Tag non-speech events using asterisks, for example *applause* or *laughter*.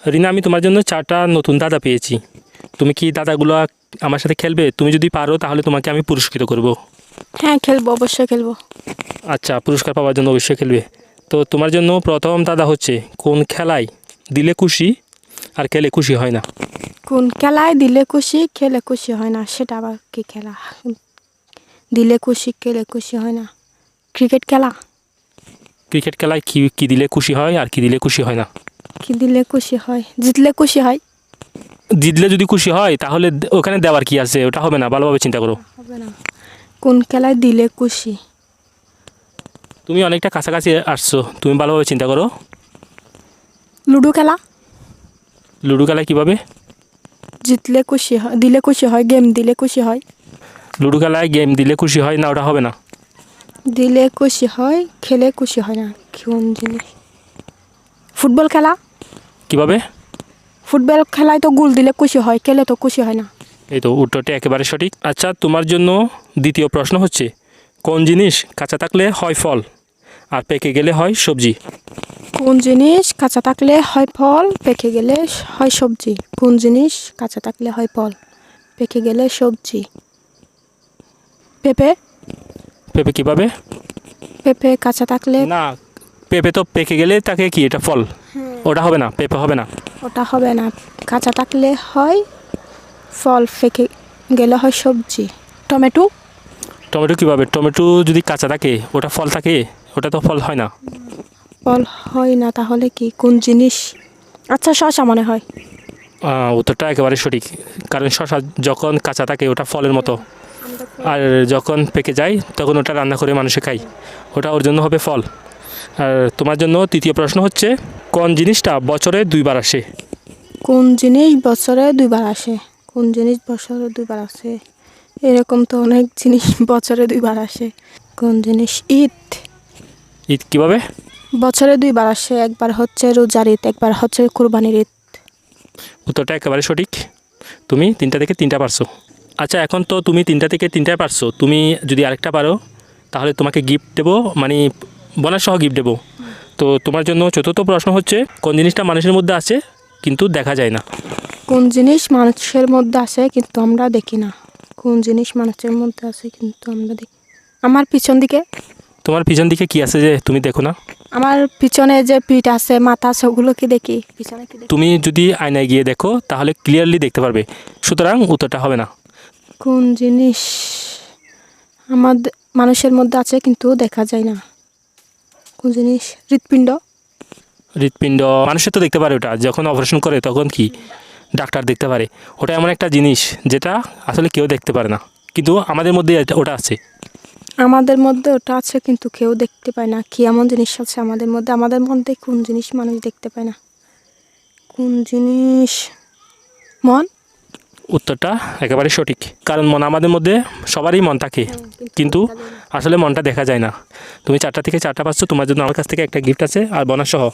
রিনা আমি তোমার জন্য চারটা নতুন দাদা পেয়েছি। তুমি কি দাদাগুলো আমার সাথে খেলবে? তুমি যদি পারো তাহলে তোমাকে আমি পুরস্কৃত করব। হ্যাঁ খেলব অবশ্যই খেলব। আচ্ছা পুরস্কার পাওয়ার জন্য অবশ্যই খেলবে। তো তোমার জন্য প্রথম দাদা হচ্ছে কোন খেলায় দিলে খুশি আর খেলে খুশি হয় না? কোন খেলায় দিলে খুশি খেলে খুশি হয় না সেটা আবার কি খেলা? দিলে খুশি খেলে খুশি হয় না। ক্রিকেট খেলা? ক্রিকেট খেলায় কি কি দিলে খুশি হয় আর কি দিলে খুশি হয় না? কি দিলে খুশি হয়? জিতলে খুশি হয়? জিতলে যদি খুশি হয় তাহলে ওখানে দেওয়ার কি আছে? ওটা হবে না ভালোভাবে চিন্তা করো। হবে না। কোন খেলায় দিলে খুশি? তুমি অনেকটা কাছাকাছি আসছো তুমি ভালোভাবে চিন্তা করো। লুডো খেলা? লুডো খেলায় কীভাবে? জিতলে খুশি হয় দিলে খুশি হয় গেম দিলে খুশি হয়? লুডো খেলায় গেম দিলে খুশি হয় না ওটা হবে না? দিলে খুশি হয় খেলে খুশি হয় না কোন জিনিস? ফুটবল খেলা? কীভাবে? ফুটবল খেলায় তো গোল দিলে খুশি হয় খেলে তো খুশি হয় না। এই তো উত্তরটি একেবারে সঠিক। আচ্ছা তোমার জন্য দ্বিতীয় প্রশ্ন হচ্ছে কোন জিনিস কাঁচা থাকলে হয় ফল আর পেকে গেলে হয় সবজি? কোন জিনিস কাঁচা থাকলে হয় ফল পেকে গেলে হয় সবজি? কোন জিনিস কাঁচা থাকলে হয় ফল পেকে গেলে সবজি? পেঁপে। পেঁপে কীভাবে? পেঁপে কাঁচা থাকলে না পেঁপে তো পেকে গেলে তাকে কি এটা ফল? ওটা হবে না পেঁপে হবে না। ওটা হবে না। কাঁচা থাকলে হয় ফল পেকে গেলে হয় সবজি। টমেটো? টমেটো কীভাবে? টমেটো যদি কাঁচা থাকে ওটা ফল থাকে ওটা তো ফল হয় না। ফল হয় না তাহলে কি? কোন জিনিস? আচ্ছা শশা মনে হয়। উত্তরটা একেবারে সঠিক। কারণ শশা যখন কাঁচা থাকে ওটা ফলের মতো। আর যখন পেকে যায় তখন ওটা রান্না করে মানুষে খায়। ওটা ওর জন্য হবে ফল। আর তোমার জন্য তৃতীয় প্রশ্ন হচ্ছে কোন জিনিসটা বছরে দুইবার আসে? কোন জিনিস বছরে দুইবার আসে? কোন জিনিস বছরে দুইবার আসে? এরকম তো অনেক জিনিস *laughs* বছরে দুইবার আসে। কোন জিনিস? ঈদ। ঈদ কীভাবে? বছরে দুইবার আসে। একবার হচ্ছে রোজার ঈদ একবার হচ্ছে কুরবানির ঈদ। উত্তরটা একেবারে সঠিক। তুমি তিনটা থেকে তিনটা পারছ। আচ্ছা এখন তো তুমি তিনটা থেকে তিনটায় পারছ। তুমি যদি আরেকটা পারো তাহলে তোমাকে গিফট দেবো মানে বোনাস সহ গিফট দেবো। তো তোমার জন্য চতুর্থ প্রশ্ন হচ্ছে কোন জিনিসটা মানুষের মধ্যে আছে কিন্তু দেখা যায় না? কোন জিনিস মানুষের মধ্যে আছে কিন্তু আমরা দেখি না? কোন জিনিস মানুষের মধ্যে আছে কিন্তু আমরা দেখি আমার পিছন দিকে। তোমার পিছন দিকে কি আছে যে তুমি দেখো না? আমার পিছনে যে পিঠ আছে মাথা আছে ওগুলো কি দেখি? পিছনে কি তুমি যদি আয়নায় গিয়ে দেখো তাহলে ক্লিয়ারলি দেখতে পারবে। সুতরাং উত্তরটা হবে না। কোন জিনিস আমাদের মানুষের মধ্যে আছে কিন্তু দেখা যায় না? কোন জিনিস? হৃৎপিণ্ড। হৃৎপিণ্ড। মানুষের তো দেখতে পারে ওটা। যখন অপারেশন করে তখন কি? ডাক্তার দেখতে পারে। ওটা এমন একটা জিনিস যেটা আসলে কেউ দেখতে পারে না। কিন্তু আমাদের মধ্যে ওটা আছে। আমাদের মধ্যে ওটা আছে কিন্তু কেউ দেখতে পায় না। কি এমন জিনিস আছে আমাদের মধ্যে? আমাদের মধ্যে কোন জিনিস মানুষ দেখতে পায় না? কোন জিনিস? মন? উত্তরটা একেবারে সঠিক। কারণ মন আমাদের মধ্যে সবারই মন থাকে। কিন্তু আসলে মনটা দেখা যায় না। তুমি চারটা থেকে চারটা পাচ্ছ তোমার জন্য আমার কাছ থেকে একটা গিফট আছে আর বোনাস সহ।